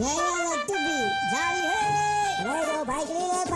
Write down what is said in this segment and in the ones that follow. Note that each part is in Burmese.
ညရရတုပြီလာပြီဟဲ့ဘယ်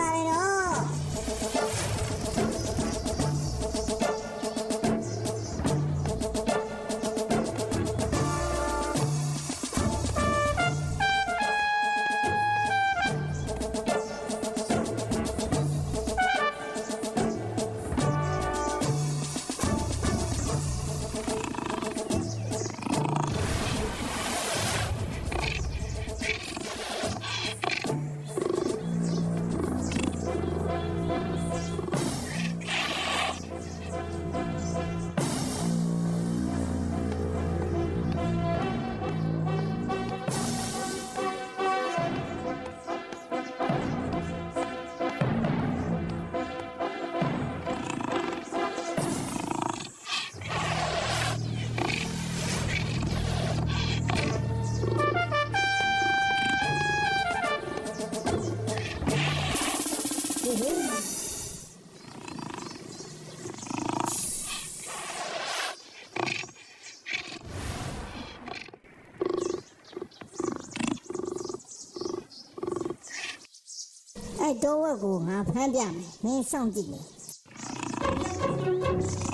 အဲ့တော့ဝက်ကိုငါဖမ်းပြမယ်မင်းစောင့်ကြည့်လေမိ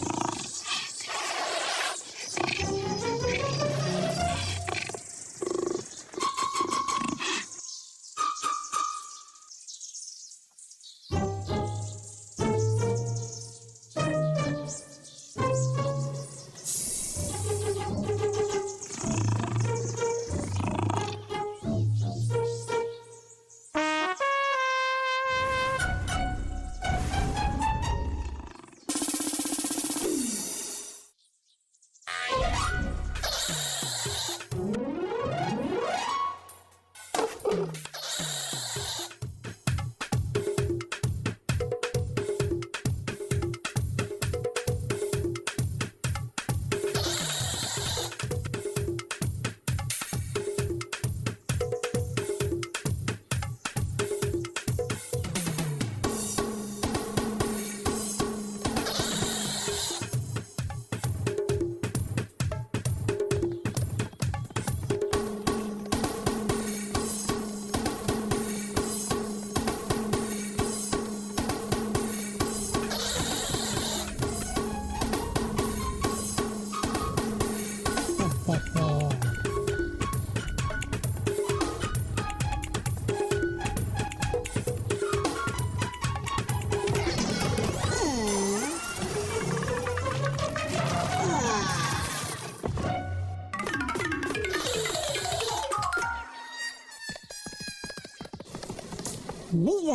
က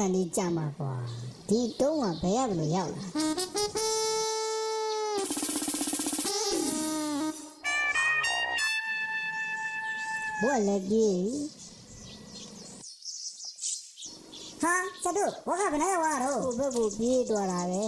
န်လေးကြမှာကွာဒီတုံးကဘယ်ရဘလို့ရောက်လာဘွက်လည်းပြေးဟာစတုဘွက်ကဘယ်နဲ့ရောက်လာတော့ဘက်ကိုပြေးသွားတာပဲ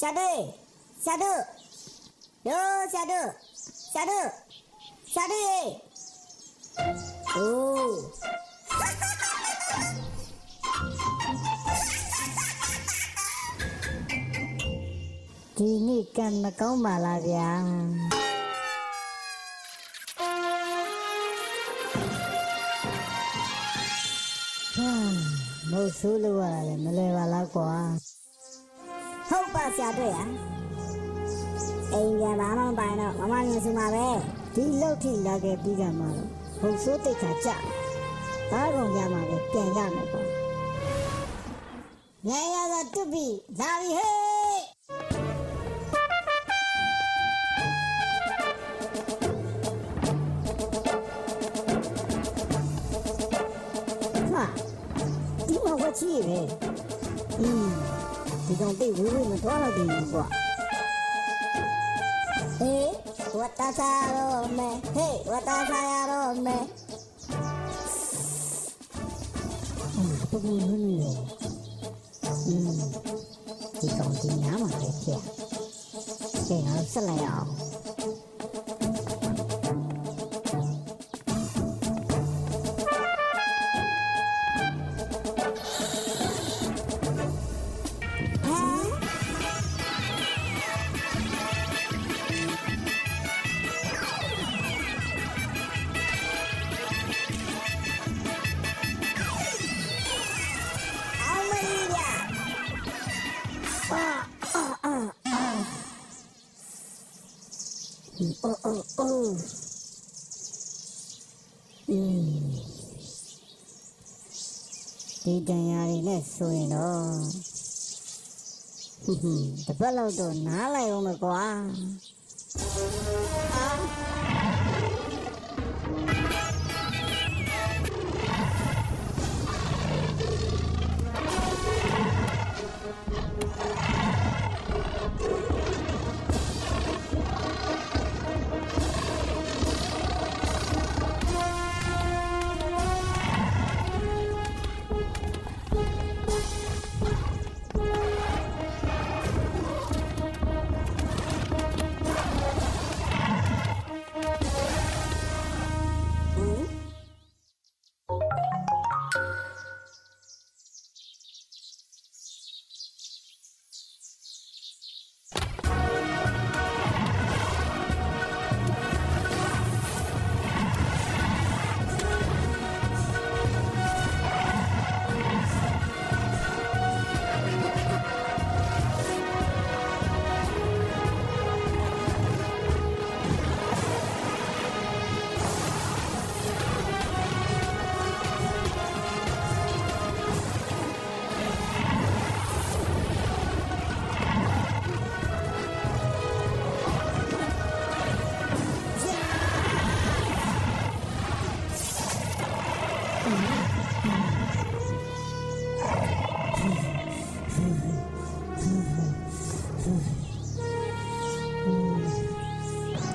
ရှာဒဲရှာဒယောရှာဒရှာဒရှာဒအိုးဒီနေ့ကံမကောင်းပါလားဗျာဟမ်မဟုတ်ဆိုးလို့ရတယ်မလဲပါလားကွာဟုတ်ပါ ဆရာတွေ့ရအိမ်ပြန်လာမှမပိုင်တော့မမငယ်စုမှာပဲဒီလောက်ထိလာခဲ့ပြီးကမှတော့ဟုတ်ဆိုးတိတ်ခါကြဒါကောင်ရမှာပဲပြန်ရမယ်ပေါ့ညရသာတွတ်ပြီလာပြီဟဲ့ဟာဒီမှာဝတ်ချီပဲအင်း ဒီကောင်တိတ်ဝေးဝေးမသွားတော့ဘူးကွာဟေးဝတ်တာစားရောမဲဟေးဝတ်တာစားရတော့မဲဘယ်လိုလဲอืมဒီကောင်ဒီနားမှာပဲဖြစ်ကဲငါတို့ဆက်လိုက်အောင် ဒီတန်ရာတွေနဲ့ဆိုရင်တော့ဟွန်းဟွန်းတစ်ပတ်လောက်တော့နားလိုက်အောင်မကွာ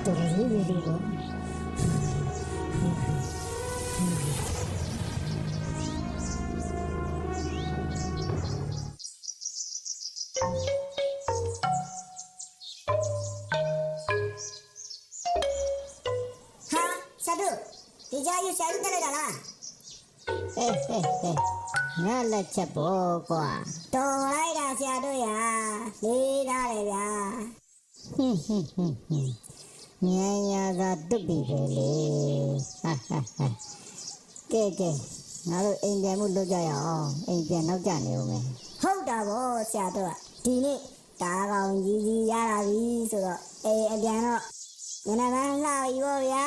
အာတော်လေးလေးလေးပေါ့ဟာဆဒုဒီကြရဆရာကြီးတက်လိုက်တာလားဟဲ့ဟဲ့ဟဲ့ငါလက်ချက်ပေါ့ကွာတော်လိုက်တာဆရာတို့ရာလေးသားတယ်ဗျာဟင်းဟင်းဟင်းဟင်း ညံရသာတွတ်ပြီပဲလေဟာဟာဟာကဲကဲငါတို့အိမ်ပြန်မှုလုပ်ကြရအောင်အိမ်ပြန်နောက်ကျနေဦးမယ်ဟုတ်တာဗောဆရာတို့ကဒီနေ့တာကောင်ကြီးကြီးရလာပြီဆိုတော့အိမ်အပြန်တော့ညနေပိုင်းလာပြီဗောဗျာ